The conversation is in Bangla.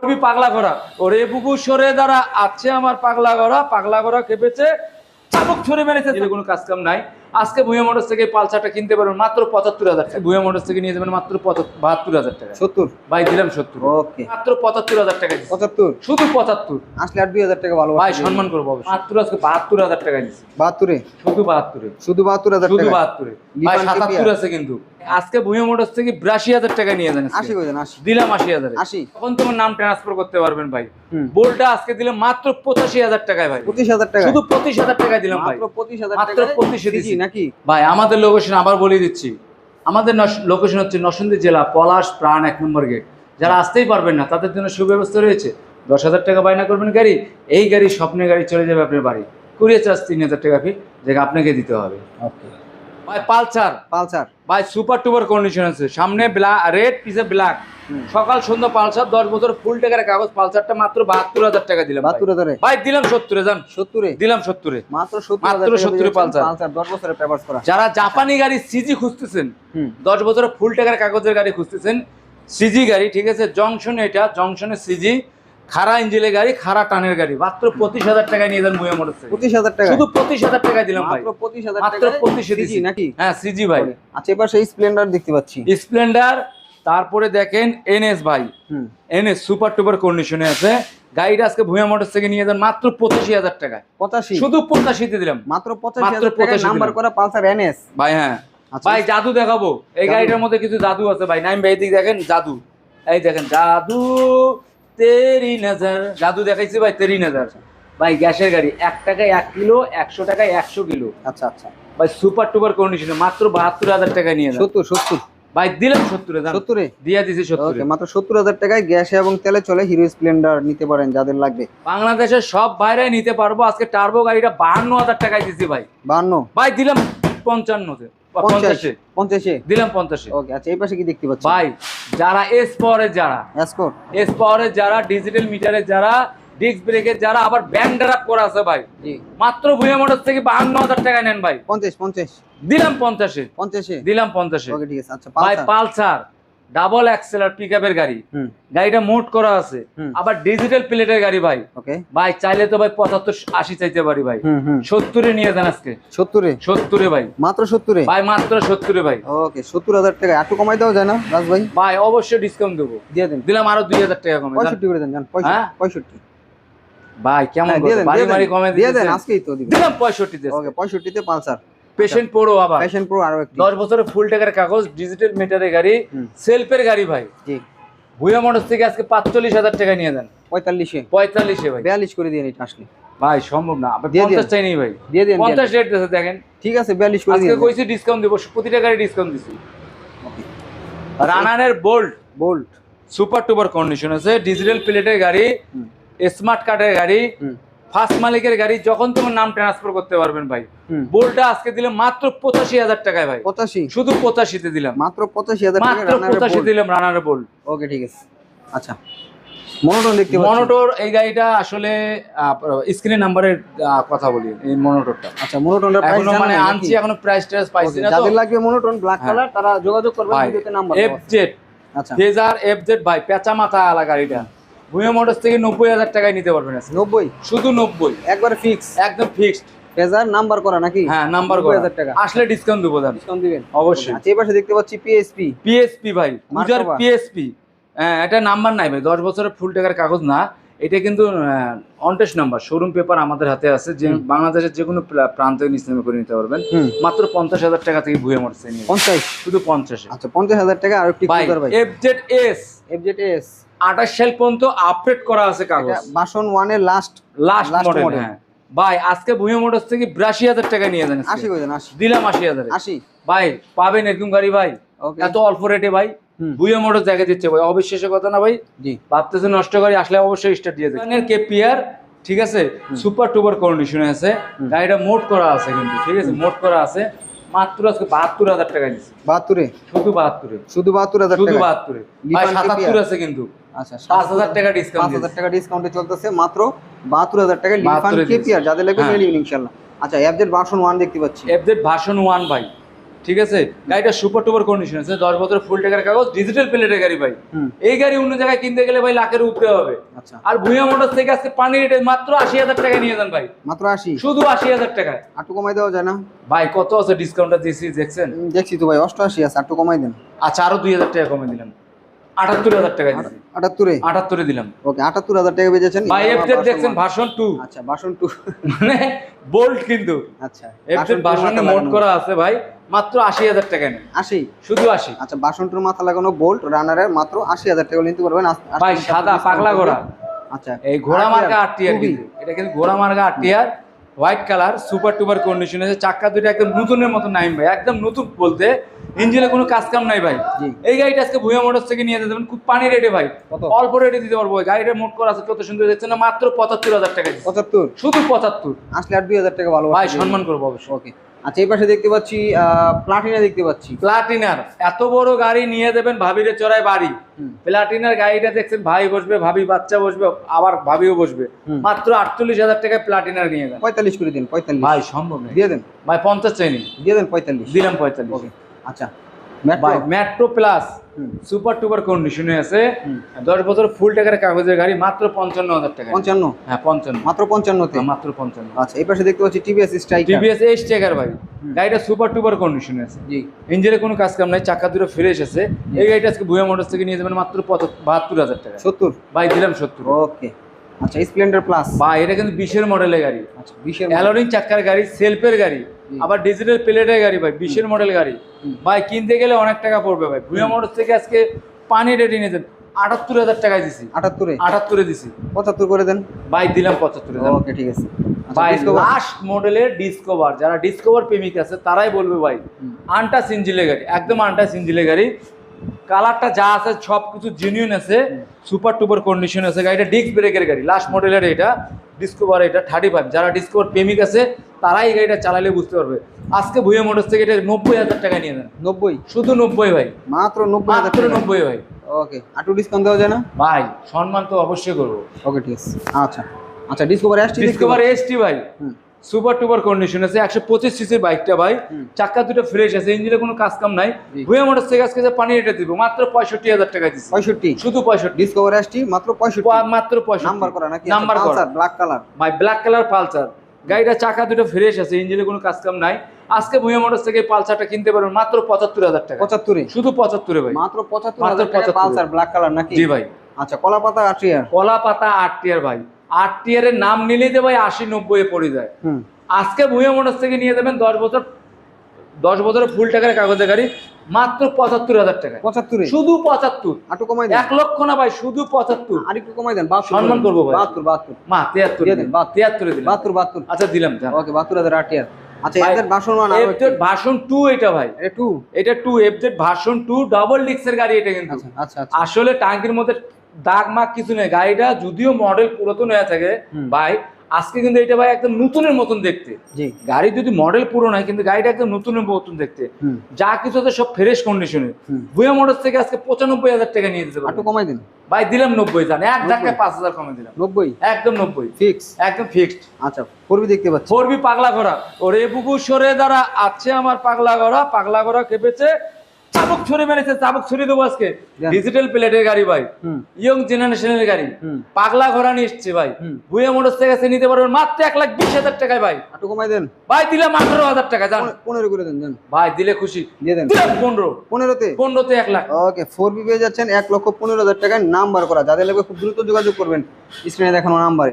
করবি পাগলা করা ওরে পুকুর সরে দ্বারা আছে আমার পাগলা করা পাগলা করা কেঁপেছে চাবুক ছড়ে মেরেছে। কোনো কাজ কাম নাই। আজকে ভুয়া মোটরস থেকে পালসারটা কিনতে পারবেন মাত্র পঁচাত্তর হাজার টাকা। ভুয়া মোটরস থেকে নিয়ে যাবেন মাত্র বাহাত্তর হাজার টাকা। সত্তর? ভাই দিলাম সত্তর। ওকে। মাত্র পঁচাত্তর হাজার টাকা পঁচাত্তর? শুধু পঁচাত্তর। আসলে আর দুই হাজার টাকা ভালো ভাই সম্মান করব। মাত্র আজকে বাহাত্তর হাজার টাকা দিচ্ছি বাহাত্তরে? শুধু বাহাত্তরে। শুধু বাহাত্তর হাজার শুধু বাহাত্তরে। ভাই সাতাত্তর আছে কিন্তু। আজকে ভুয়া মোটরস থেকে বিরাশি হাজার টাকা নিয়ে যান আশি দিলাম আশি হাজারে। আশি। তখন তোমার নাম ট্রান্সফার করতে পারবেন ভাই। বোলটা আজকে দিলাম মাত্র পঁচাশি হাজার টাকায় ভাই। পঁচিশ হাজার টাকা শুধু পঁচিশ হাজার টাকায় দিলাম ভাই। পঁচিশ হাজার মাত্র 25 দিছি। নাকি? ভাই, আমাদের লোকেশন আবার বলিয়ে দিচ্ছি। আমাদের লোকেশন হচ্ছে নরসিংদী জেলা পলাশ প্রাণ এক নম্বর গেট যারা আসতেই পারবেন না, তাদের জন্য সুব্যবস্থা রয়েছে। দশ হাজার টাকা বায়না করবেন গাড়ি, এই গাড়ি স্বপ্নের গাড়ি চলে যাবে আপনার বাড়ি। কুড়িয়ে চার্জ তিন হাজার টাকা ফি যেটা আপনাকে দিতে হবে। ওকে ভাই পালসার। পালসার। ভাই সুপার টুপার কন্ডিশন আছে। সামনে ব্ল্যাক রেড পিছে ব্ল্যাক সকাল সন্ধ্যা পালসার দশ বছর ফুল টাকার কাগজ। পালসারটা মাত্র বাহাত্তর হাজার টাকা দিলাম বাহাত্তর হাজারে। ভাই দিলাম সত্তরে যান সত্তরে? দিলাম সত্তরে। মাত্র সত্তর মাত্র হাজার টাকা 70 দিয়ে পালসার। পালসার দশ বছরের পেপার করা। যারা জাপানি গাড়ি সিজি খুঁজতেছেন দশ বছরের ফুল টাকার কাগজের গাড়ি খুঁজতেছেন সিজি গাড়ি ঠিক আছে? জংশনে এটা জংশনে সিজি। খারা ইঞ্জিনের গাড়ি খারা টানের গাড়ি। মাত্র পঁচিশ হাজার টাকায় নিয়ে যান মুয়ে মোটর পঁচিশ হাজার টাকা শুধু পঁচিশ হাজার টাকায় দিলাম ভাই। মাত্র পঁচিশ হাজার মাত্র টাকা পঁচিশে নাকি? হ্যাঁ সিজি ভাই। আচ্ছা এবার সেই স্প্লেন্ডার দেখতে পাচ্ছি। স্প্লেন্ডার তারপরে দেখেন এনএস ভাই। এনএস সুপার টুপার কন্ডিশনে আছে। গাড়িটা আজকে ভুয়া মোটর থেকে নিয়ে যান মাত্র পঁচাশি হাজার টাকায়। পঁচাশি? শুধু পঁচাশিতে দিলাম। মাত্র পঁচাশি টাকা 85 নাম্বার করা পালসার এনএস ভাই হ্যাঁ। আচ্ছা। ভাই জাদু দেখাবো। এই গাড়িটার মধ্যে কিছু জাদু আছে ভাই। নাইম ভাই দেখেন জাদু। এই দেখেন জাদু। তেরি নজর। জাদু দেখাইছি ভাই তেরি নজর। ভাই গ্যাসের গাড়ি এক টাকায় এক কিলো একশো টাকায় একশো কিলো। আচ্ছা আচ্ছা। ভাই সুপার টুপার কন্ডিশনে মাত্র বাহাত্তর হাজার টাকায় নিয়ে সত্তর সত্তর। ভাই দিলাম সত্তরে দাম সত্তরে? দিয়ে দিছি সত্তরে। মাত্র সত্তর হাজার টাকায় গ্যাসে এবং তেলে চলে হিরো স্প্লেন্ডার নিতে পারেন যাদের লাগবে। বাংলাদেশের সব বাইরে নিতে পারব। আজকে টার্বো গাড়িটা বাহান্ন হাজার টাকায় দিছি ভাই। বান্ন ভাই দিলাম পঞ্চান্নতে। পঞ্চাশ দিলাম পঞ্চাশে। ওকে আচ্ছা এই পাশে কি দেখতে পাচ্ছি ভাই যারা এস পাওয়ারের যারা অ্যাসকোর এস পাওয়ারের যারা ডিজিটাল মিটারের যারা ডিস্ক ব্রেকের যারা আবার ব্যান্ড ড্রাপ করা আছে ভাই। মাত্র ভুয়া মোটর থেকে বাহান্ন হাজার টাকা নেন ভাই। পঞ্চাশ পঞ্চাশ। দিলাম পঞ্চাশে। পঞ্চাশে? দিলাম পঞ্চাশে। ওকে ঠিক আছে আচ্ছা ভাই পালসার। ডাবল অ্যাক্সেলার পিক আপের গাড়ি। গাড়িটা মোট করা আছে। আবার ডিজিটাল প্লেটের গাড়ি ভাই। ওকে। ভাই চাইলে তো ভাই পঁচাত্তর আশি চাইতে পারি ভাই। সত্তরে নিয়ে যান আজকে। সত্তরে? সত্তরে ভাই। মাত্র সত্তরে? ভাই মাত্র সত্তরে ভাই। ওকে সত্তর হাজার টাকা। একটু কমাই দেওয়া যায় না রাজ ভাই। ভাই অবশ্যই ডিসকাউন্ট দেবো। দিয়ে দেন। দিলাম আরও দুই হাজার টাকা কমে। পঁয়ষট্টি করে দেন পঁয়ষট্টি হ্যাঁ? ভাই কেমন হ্যাঁ, দিয়ে দেন কমে দিয়ে দেন আজকেই তো দিলাম পঁয়ষট্টিতে। ওকে পঁয়ষট্টিতে পালসার। পেশেন্ট পড়ো আবার। পেশেন্ট প্রো আরও একটি। দশ বছরের ফুল টাকার কাগজ ডিজিটাল মিটারের গাড়ি সেলফের গাড়ি ভাই। জি। ভুয়া মোটর থেকে আজকে পাঁচচল্লিশ হাজার টাকা নিয়ে দেন পঁয়তাল্লিশে। পঁয়তাল্লিশে ভাই। বিয়াল্লিশ করে দিয়ে এটা আসলে। ভাই সম্ভব না। আপনি দিয়ে দিন। পঞ্চাশ চাই নেই ভাই। দিয়ে দেন পঞ্চাশ রেট দিয়েছে দেখেন। ঠিক আছে বিয়াল্লিশ করে আজকে কইছি ডিসকাউন্ট দেবো প্রতিটা গাড়ি ডিসকাউন্ট দিছি। রানারের bolt bolt super tuper condition আছে ডিজিটাল প্লেটের গাড়ি। স্মার্ট কার্ডের গাড়ি ফার্স্ট মালিকের গাড়ি যখন তোমার নাম ট্রান্সফার করতে পারবেন ভাই হুম। বোল্টটা আজকে দিলে মাত্র পঁচাশি হাজার টাকায় ভাই। পঁচাশি? শুধু পঁচাশিতে দিলাম। মাত্র পঁচাশি হাজার টাকা মাত্র পঁচাশি দিলাম রানারের বোল্ট। ওকে ঠিক আছে। আচ্ছা মনোটন দেখতে মনোটোর এই গাড়িটা আসলে স্ক্রিনের নাম্বারের কথা বলি এই মনোটোরটা আচ্ছা মনোটনটা প্রাইস মানে আনছি এখনও প্রাইস টাইস পাইছি না যাদের লাগবে মনোটন ব্ল্যাক হ্যাঁ। কালার তারা যোগাযোগ করবেন ভিডিওতে নাম্বার আচ্ছা। ফেজার ভাই পেঁচা মাথা আলা গাড়িটা। ভুয়া মোটরস থেকে নব্বই হাজার টাকায় নিতে পারবেন নব্বই? শুধু নব্বই। একবারে ফিক্স একদম ফিক্সড ফেজার নাম্বার করা নাকি? হ্যাঁ নাম্বার নব্বই হাজার টাকা। আসলে ডিসকাউন্ট দেবো দাম ডিসকাউন্ট দিবেন? অবশ্যই। আচ্ছা এই পাশে দেখতে পাচ্ছি পিএসপি পিএসপি ভাই পূজার পিএসপি হ্যাঁ এটা নাম্বার নাই ভাই দশ বছরের ফুল টাকার কাগজ না। এটা কিন্তু অনটেস্ট নাম্বার শোরুম পেপার আমাদের হাতে আছে যে বাংলাদেশের যে কোনো প্রা- প্রান্তে করে নিতে পারবেন। মাত্র পঞ্চাশ হাজার টাকা থেকে ভুয়ে মরছে পঞ্চাশ? শুধু পঞ্চাশে। আচ্ছা পঞ্চাশ হাজার টাকা আর একটি এস এফজেড এস আঠাশ সাল পর্যন্ত আপডেট করা আছে কাগজ। এটা বাসন ওয়ানের লাস্ট লাস্ট মডেল হ্যাঁ। ভাই আজকে ভুয়ে মোটরস থেকে বিরাশি হাজার টাকা নিয়ে যান। আশি আশি। দিলাম আশি হাজারে। আশি। ভাই পাবেন এরকম গাড়ি ভাই। এত অল্প রেটে ভাই। হুম। ভুয়ে মোটর জায়গা দিচ্ছে ভাই। অবিশ্বাসের কথা না ভাই। জি। ভাবতেছে নষ্ট গাড়ি আসলে অবশ্যই স্টার্ট দিয়ে দেবে। কেপিআর ঠিক আছে? সুপার টুপার কন্ডিশনে আছে। গাড়িটা মোট করা আছে কিন্তু ঠিক আছে? মোট করা আছে। মাত্র আজকে বাহাত্তর হাজার টাকা দিচ্ছে বাহাত্তরে? শুধু বাহাত্তরে। শুধু বাহাত্তর হাজার শুধু বাহাত্তরে। সাতাত্তর আছে কিন্তু। আচ্ছা পাঁচ হাজার টাকা পাঁচ ডিসকাউন্ট হাজার টাকা ডিসকাউন্টে চলতেছে মাত্র বাহাত্তর হাজার টাকা লিফান কেপিআর যাদের লাগবে হ্যাঁ। নিয়ে নেবেন ইনশাল্লাহ। আচ্ছা অ্যাপজেড ভার্সন ওয়ান দেখতে পাচ্ছি। ভাষণ ভার্সন ওয়ান ভাই। ঠিক আছে? গাড়িটা সুপার টুপার কন্ডিশন আছে। দশ বছর ফুল টাকার কাগজ ডিজিটাল প্লেটের গাড়ি ভাই। এই গাড়ি অন্য জায়গায় কিনতে গেলে ভাই লাখের উপরে হবে। আচ্ছা। আর ভুঁইয়া মোটর থেকে আসছে পানি রেটে মাত্র আশি হাজার টাকা নিয়ে যান ভাই। মাত্র আশি? শুধু আশি হাজার টাকায়। আটটু কমাই দেওয়া যায় না? ভাই কত আছে ডিসকাউন্টটা দিয়েছি দেখছেন? দেখছি তো ভাই অষ্টআশি আছে আটটু কমাই দেন। আচ্ছা আরও দুই হাজার টাকা কমাই দিলাম। আটাত্তর হাজার টাকা আটাত্তরে? আটাত্তরে দিলাম। ওকে আটাত্তর হাজার টাকা বেজেছেন ভাই এফটের দেখছেন ভার্সন টু আচ্ছা টু মানে বোল্ট কিন্তু। আচ্ছা এফটের বাসন মোট করা আছে ভাই মাত্র আশি হাজার টাকা নেন আশি? শুধু আশি। আচ্ছা মাথা লাগানো বোল্ট রানারের মাত্র আশি হাজার টাকা নিতে পারবেন ভাই সাদা পাগলা ঘোড়া। আচ্ছা এই ঘোড়া আট মার্কা ইয়ার, আট টিয়ার কিন্তু। এটা কিন্তু ঘোড়া মার্কা আট টিয়ার white colour super tuper condition আছে। চাক্কা দুটো একদম নতুনের মতো নাইম ভাই একদম নতুন বলতে। ইঞ্জিনে কোনো কাজ কাম নাই ভাই। এই গাড়িটা আজকে ভুয়া মোটরস থেকে নিয়ে যেতে খুব পানি রেটে ভাই। অল্প রেটে দিতে পারব। গাড়িটা মোট করা আছে কত সুন্দর দেখছেন না মাত্র পঁচাত্তর হাজার টাকা পঁচাত্তর? শুধু পঁচাত্তর। আসলে আর দুই হাজার টাকা ভালো ভাই সম্মান করব অবশ্যই। ওকে আচ্ছা এই পাশে দেখতে পাচ্ছি প্লাটিনা দেখতে পাচ্ছি। প্লাটিনার এত বড় গাড়ি নিয়ে দেবেন ভাবিরে চড়ায় বাড়ি। প্লাটিনার গাড়িটা দেখছেন ভাই বসবে ভাবি বাচ্চা বসবে আবার ভাবিও বসবে। মাত্র আটচল্লিশ হাজার টাকায় প্লাটিনার নিয়ে যান। পঁয়তাল্লিশ করে দিন পঁয়তাল্লিশ। ভাই সম্ভব নেই দিয়ে দেন। ভাই পঞ্চাশ চাইনি দিয়ে দেন পঁয়তাল্লিশ। দিলাম পঁয়তাল্লিশ। ওকে আচ্ছা। Metro metro plus super tuper কন্ডিশনে আছে। দশ বছর ফুল টাকার কাগজের গাড়ি মাত্র পঞ্চান্ন হাজার টাকা। পঞ্চান্ন? হ্যাঁ পঞ্চান্ন। মাত্র পঞ্চান্নতে? হ্যাঁ, মাত্র পঞ্চান্ন। আচ্ছা এই পাশে দেখতে পাচ্ছি টিভিএস স্ট্রাইকার ভাই। গাড়িটা সুপার টুপার কন্ডিশনে আছে। জি। ইঞ্জিনে কোনো কাজ কাম নাই চাকা দুটো ফ্রেশ আছে এই গাড়িটা আজকে ভুয়া মোটরস থেকে নিয়ে যাবেন মাত্র বাহাত্তর হাজার টাকা। সত্তর? ভাই দিলাম সত্তর। ওকে আচ্ছা স্প্লেন্ডার প্লাস ভাই এটা কিন্তু বিশের মডেলের গাড়ি। আচ্ছা বিশের অ্যালোরিং চাক্কার গাড়ি সেলফের গাড়ি আবার ডিজিটাল প্লেটের গাড়ি ভাই বিশের মডেল গাড়ি। ভাই কিনতে গেলে অনেক টাকা পড়বে ভাই। ভুয়া মোটর থেকে আজকে পানি রেডি নিয়ে আটাত্তর হাজার টাকায় দিছি। আটাত্তরে? আটাত্তরে দিছি। পঁচাত্তর করে দেন। ভাই দিলাম পঁচাত্তরে ওকে ঠিক আছে। ভাই লাস্ট মডেলের ডিসকভার যারা ডিসকভার প্রেমিক আছে তারাই বলবে ভাই। আনটা সিঞ্জিলে গাড়ি একদম আনটা সিঞ্জিলে গাড়ি। কালারটা যা আছে সব কিছু জেনুইন আছে সুপার টুপার কন্ডিশন আছে। গাড়িটা ডিস্ক ব্রেকের গাড়ি লাস্ট মডেলের এটা ডিসকোভার এটা থার্টি ফাইভ যারা ডিসকভার প্রেমিক আছে তারাই এই গাড়িটা চালালে বুঝতে পারবে। আজকে ভুয়া মোটরস থেকে এটা নব্বই হাজার টাকা নিয়ে দেন নব্বই? শুধু নব্বই ভাই। মাত্র নব্বই মাত্র নব্বই ভাই। ওকে আটু ডিসকাউন্ট দেওয়া যায় না? ভাই সম্মান তো অবশ্যই করব। ওকে ঠিক আছে। আচ্ছা। আচ্ছা ডিসকভার এসটি ডিসকভার এসটি ভাই। হুম। সুপার টুপার কন্ডিশন আছে একশো পঁচিশ সিসির বাইকটা ভাই। চাকা দুটো ফ্রেশ আছে ইঞ্জিনে কোনো কাজ কাম নাই। ভুয়া মোটর থেকে আজকে যে পানি রেটে দিব মাত্র পঁয়ষট্টি হাজার টাকা দিচ্ছি পঁয়ষট্টি? শুধু পঁয়ষট্টি। ডিসকভার এসটি মাত্র পঁয়ষট্টি? মাত্র পঁয়ষট্টি। নাম্বার করা নাকি? নাম্বার করা। ব্ল্যাক কালার ভাই ব্ল্যাক কালার পালসার গাড়িটা চাকা দুটো ফ্রেশ আছে ইঞ্জিনে কোনো কাজ কাম নাই। আজকে ভুয়া মোটর থেকে পালসারটা কিনতে পারবেন মাত্র পঁচাত্তর হাজার টাকা। পঁচাত্তরে? শুধু পঁচাত্তরে ভাই। মাত্র পঁচাত্তর হাজার পালসার ব্ল্যাক কালার নাকি? জি ভাই। আচ্ছা কলা পাতা আট্রিয়ার কলা পাতা আট টিয়ার ভাই। আট টিয়ারের নাম নিলেই তো ভাই আশি নব্বই পড়ে যায়। আজকে ভুয়া মোটরস থেকে নিয়ে যাবেন দশ বছর দশ বছরের ফুল টাকার কাগজের গাড়ি মাত্র পঁচাত্তর হাজার টাকা। পঁচাত্তরে? শুধু পঁচাত্তর। আটু কমাই এক লক্ষ না ভাই শুধু পঁচাত্তর। আরেকটু কমাই দেন সম্মান করব। বাহাত্তর বাহাত্তর। মা তিয়াত্তর দেন, বাহাত্তর। বাহাত্তর আচ্ছা দিলাম ওকে বাহাত্তর হাজার আট্রিয়ার আচ্ছা ভাই, এদের ভাষণ আরও টু এটা ভাই। একটু এটা টু এফজেড টু ডাবল গাড়ি এটা কিন্তু। আচ্ছা আচ্ছা আচ্ছা। আসলে টাঙ্কির মধ্যে দাগ মাগ কিছু নেই। গাড়িটা যদিও মডেল পুরাতন হয়ে থাকে ভাই আজকে কিন্তু এটা ভাই একদম নতুনের মতন দেখতে। গাড়ি যদি মডেল পুরো হয় কিন্তু গাড়িটা একদম নতুনের মতন দেখতে। যা কিছু আছে সব ফ্রেশ কন্ডিশনে। ভুয়া মোটরস থেকে আজকে পঁচানব্বই হাজার টাকা নিয়ে দিতে পারব। কমাই দেন। ভাই দিলাম নব্বই জান এক। ধাক্কায় পাঁচ হাজার কমে দিলাম। নব্বই? একদম নব্বই। ফিক্স একদম ফিক্সড আচ্ছা পূর্বে দেখতে পাচ্ছি। ফোরবি পাগলা ঘোড়া ওরে বুকু সরে দ্বারা আছে আমার পাগলা ঘোড়া পাগলা ঘোড়া কেঁপেছে। চাবুক ছুরি মেরেছে চাবুক ছুরি দেবো আজকে। ডিজিটাল প্লেটের গাড়ি ভাই। ইয়ং জেনারেশনের গাড়ি। পাগলা ঘোড়া নিয়ে এসছে ভাই। হুম। ভুয়া মোটরস থেকে নিতে পারবেন মাত্র এক লাখ বিশ হাজার টাকায় ভাই। আটু কমাই দেন। ভাই দিলাম আঠারো হাজার টাকা জান। পনেরো করে দেন ভাই দিলে খুশি। দিয়ে দেন। পনেরো। পনেরোতে? পনেরোতে এক লাখ। ওকে ফোর বি পেয়ে যাচ্ছেন। এক লক্ষ পনেরো হাজার টাকায় নাম্বার করা। যাদের লাগবে খুব দ্রুত যোগাযোগ করবেন। স্ক্রিনে দেখানো নাম্বারে।